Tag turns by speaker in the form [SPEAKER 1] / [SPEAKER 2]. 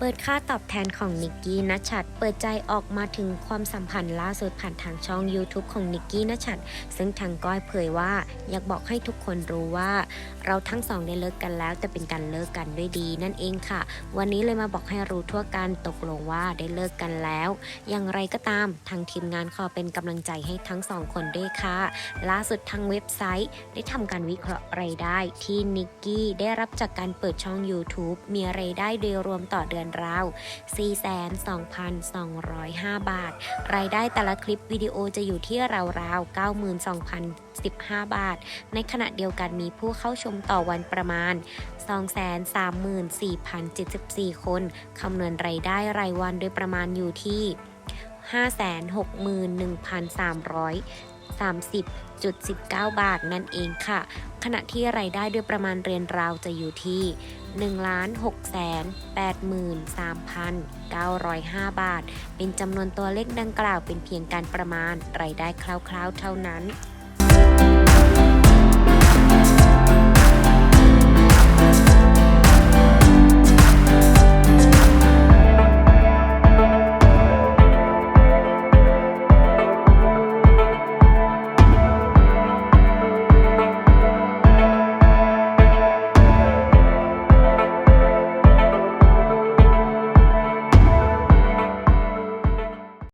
[SPEAKER 1] เปิดค่าตอบแทนของนิกกี้นัชชัดเปิดใจออกมาถึงความสัมพันธ์ล่าสุดผ่านทางช่อง YouTube ของนิกกี้นัชชัดซึ่งทางก้อยเผยว่า อยากบอกให้ทุกคนรู้ว่า เราทั้งสองได้เลิกกันแล้ว แต่เป็นการเลิกกันด้วยดี นั่นเองค่ะ วันนี้เลยมาบอกให้รู้ทั่วกันตกลงว่าได้เลิกกันแล้ว อย่างไรก็ตามทางทีมงานขอเป็นกำลังใจให้ทั้งสองคนด้วยค่ะ ล่าสุดทางเว็บไซต์ได้ทำการวิเคราะห์รายได้ ที่นิกกี้ได้รับจากการเปิดช่อง YouTube มีรายได้โดยรวมต่อเดือนราว 42,205 บาท รายได้แต่ละคลิปวิดีโอจะอยู่ที่ราวๆ 92,015 บาท ในขณะเดียวกันมีผู้เข้าชมต่อวันประมาณ 234,074 คน คำนวณรายได้รายวันโดยประมาณอยู่ที่ 561,330.19 บาทนั่นเองค่ะ ขณะที่รายได้ด้วยประมาณเรียนราวจะอยู่ที่ 1,683,905 บาท เป็นจำนวนตัวเลขดังกล่าวเป็นเพียงการประมาณรายได้คร่าวๆเท่านั้น